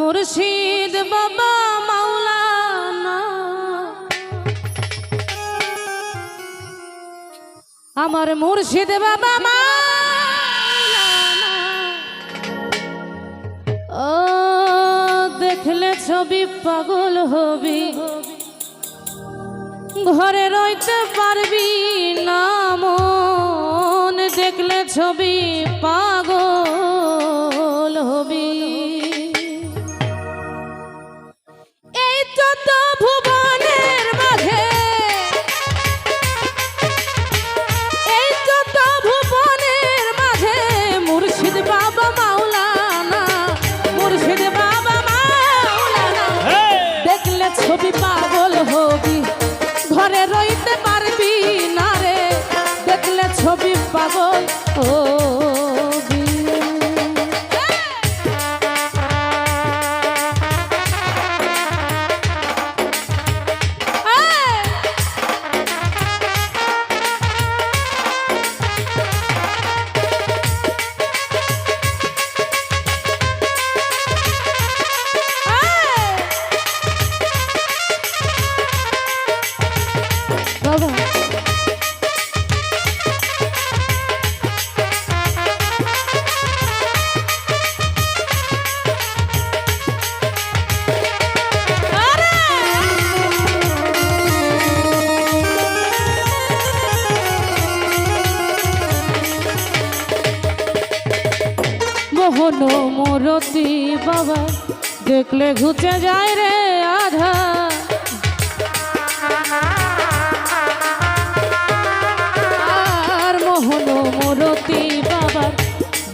মুর্শিদ বাবা মাওলানা। আমার মুর্শিদ বাবা মাওলানা। ও, দেখলে ছবি পাগল হবি। ঘরে রইতে পারবি না মন, দেখলে ছবি পাগল মোহন মরতি বাবা, দেখলে ঘুচে যায় রে আধা। আর মোহন মোরতি বাবা,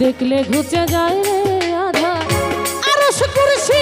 দেখলে ঘুচে যায় রে আধা। আর কুরসি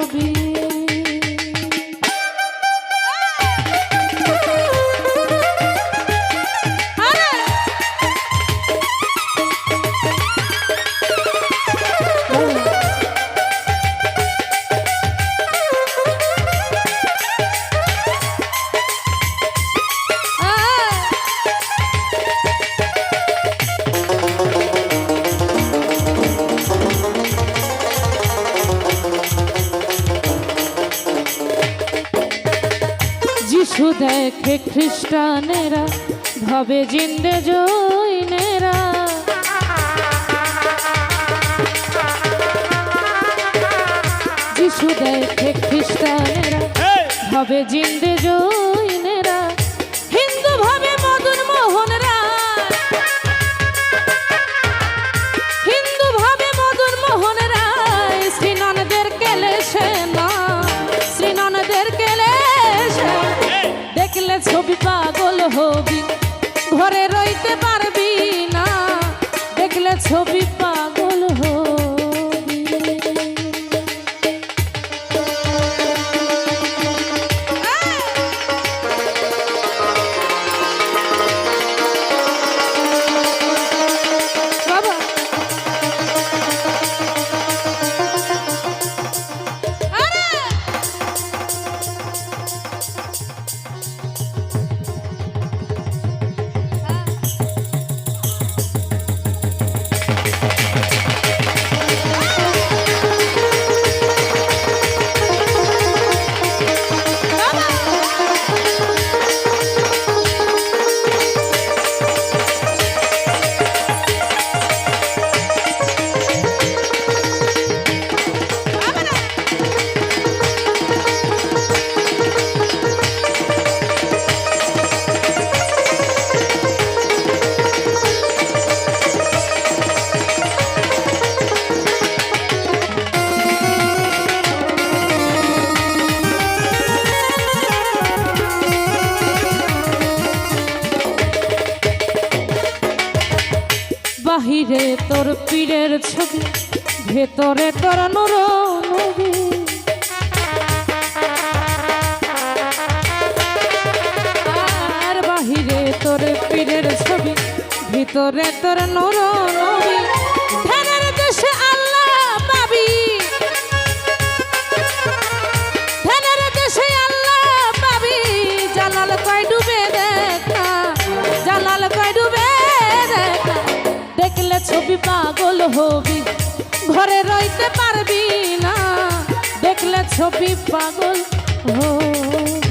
দেখে খ্রিস্টানেরা ভাবে জিন্দে জৈনেরা। যিশু দেখে খ্রিস্টানেরা ভাবে জিন্দে জৈনেরা। ঘরে রইতে পারবি বাহিরে তোর পীরের ছবি, ভেতরে তোর নুর আর বাহিরে তোর পীরের ছবি, ভেতরে তোর নূর হবি ঘরে রইতে পারবি না। দেখলে ছবি পাগল হবি।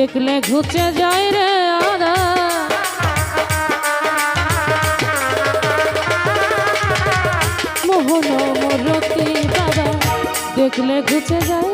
দেখলে ঘুচে যায় রে আদা। মোহন মোরতি বাবা দেখলে ঘুচে যায়